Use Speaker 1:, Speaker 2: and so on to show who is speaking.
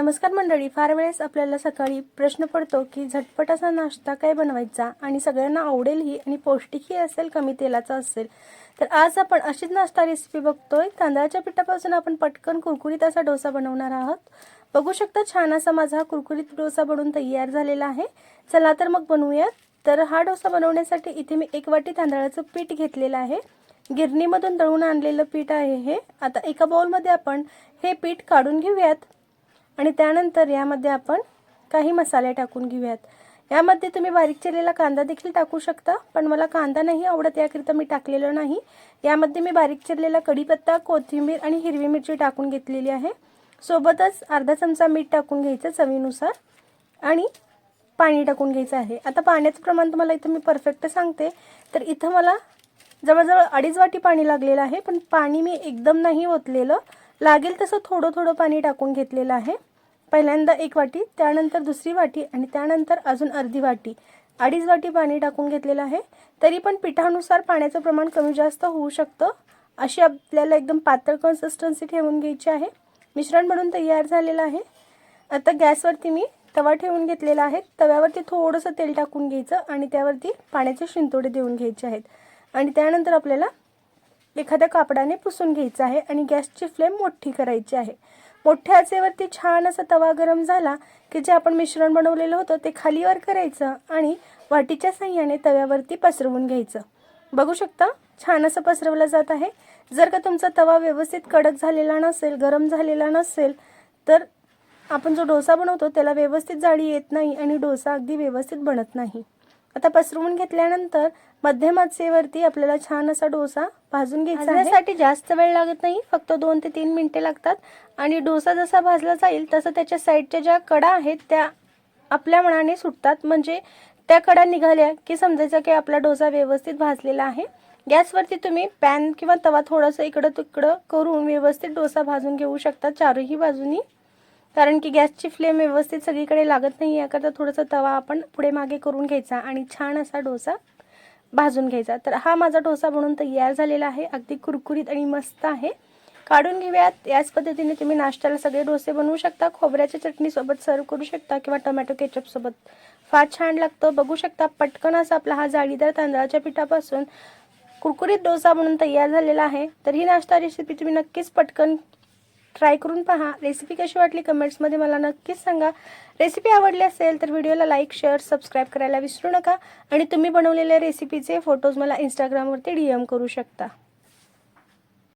Speaker 1: नमस्कार मंडळी फार वेळेस आपल्याला सकाळी प्रश्न पडतो की झटपट असा नाश्ता काय बनवायचा आणि सगळ्यांना आवडेलही आणि पौष्टिकही असेल कमी तेलाचा असेल. तर आज आपण अशीच नाश्ता रेसिपी बघतोय. तांदळाच्या पिठापासून आपण पटकन कुरकुरीत असा डोसा बनवणार आहोत. बघू शकता छान असा माझा कुरकुरीत डोसा बनवून तयार झालेला आहे. चला तर मग बनवूयात. तर हा डोसा बनवण्यासाठी इथे मी एक वाटी तांदळाचं पीठ घेतलेलं आहे. गिरणीमधून दळून आणलेलं पीठ आहे हे. आता एका बाउलमध्ये आपण हे पीठ काढून घेऊयात. आणि त्यानंतर यामध्ये आपण काही मसाले टाकून घेऊयात. यामध्ये तुम्ही बारीक चिरलेला कांदा देखील टाकू शकता पण मला कांदा नाही आवडत याकरिता मी टाकलेलं नाही. यामध्ये मी बारीक चिरलेला कढीपत्ता कोथिंबीर आणि हिरवी मिरची टाकून घेतलेली आहे. सोबतच अर्धा चमचा मीठ टाकून घ्यायचं चवीनुसार आणि पाणी टाकून घ्यायचं आहे. आता पाण्याचं प्रमाण तुम्हाला इथं मी परफेक्ट सांगते. तर इथं मला जवळजवळ अडीच वाटी पाणी लागलेलं आहे पण पाणी मी एकदम नाही ओतलेलं. लागेल तसं थोडं थोडं पाणी टाकून घेतलेलं आहे. पहिल्यांदा एक वाटी त्यानंतर दुसरी वाटी आणि त्यानंतर अजून अर्धी वाटी. अडीच वाटी पाणी टाकून घेतलेलं आहे. तरी पण पिठानुसार पाण्याचं प्रमाण कमी जास्त होऊ शकतं अशी आपल्याला एकदम पातळ कन्सिस्टन्सी ठेवून घ्यायची आहे. मिश्रण म्हणून तयार झालेलं आहे. आता गॅसवरती मी तवा ठेवून घेतलेला आहे. तव्यावरती थोडंसं तेल टाकून घ्यायचं आणि त्यावरती पाण्याचे शिंतोडे देऊन घ्यायचे आहेत. आणि त्यानंतर आपल्याला एखाद्या कापडाने पुसून घ्यायचं आहे आणि गॅसची फ्लेम मोठी करायची आहे. मोठ्या आचेवरती छान असा तवा गरम झाला की जे आपण मिश्रण बनवलेलं होतं ते खालीवर करायचं आणि वाटीच्या साह्याने तव्यावरती पसरवून घ्यायचं. बघू शकता छान असं पसरवलं जात आहे. जर का तुमचा तवा व्यवस्थित कडक झालेला नसेल गरम झालेला नसेल तर आपण जो डोसा बनवतो त्याला व्यवस्थित जाळी येत नाही आणि डोसा अगदी व्यवस्थित बनत नाही. आता पसरवून घेतल्यानंतर मध्यम आचेवरती आपल्याला छान असा डोसा भाजून घ्यायचा जास्त वेळ लागत नाही फक्त दोन ते तीन मिनिटे लागतात. आणि डोसा जसा भाजला जाईल तसं त्याच्या साईडच्या ज्या कडा आहेत त्या आपल्या मनाने सुटतात. म्हणजे त्या कडा निघाल्या की समजायचं की आपला डोसा व्यवस्थित भाजलेला आहे. गॅसवरती तुम्ही पॅन किंवा तवा थोडंसं इकडं तिकडं करून व्यवस्थित डोसा भाजून घेऊ शकता. चारही बाजूनी कारण की गॅसची फ्लेम व्यवस्थित सगळीकडे लागत नाही याकरता थोडासा तवा आपण पुढे मागे करून घ्यायचा आणि छान असा डोसा भाजून घ्यायचा. तर हा माझा डोसा बनून तयार झालेला आहे. अगदी कुरकुरीत आणि मस्त आहे. काढून घेऊयात. याच पद्धतीने तुम्ही नाश्त्याला सगळे डोसे बनवू शकता. खोबऱ्याच्या चटणीसोबत सर्व करू शकता किंवा टोमॅटो केचपसोबत फार छान लागतं. बघू शकता पटकन असा आपला हा जाळीदार तांदळाच्या पिठापासून कुरकुरीत डोसा म्हणून तयार झालेला आहे. तर ही नाश्ता रेसिपी तुम्ही नक्कीच पटकन ट्राय करून पहा. रेसिपी कशी वाटली कमेंट्समध्ये मला नक्कीच सांगा. रेसिपी आवडली असेल तर व्हिडिओला लाईक शेअर सबस्क्राईब करायला विसरू नका. आणि तुम्ही बनवलेल्या रेसिपीचे फोटोज मला इंस्टाग्रामवरती डी एम करू शकता.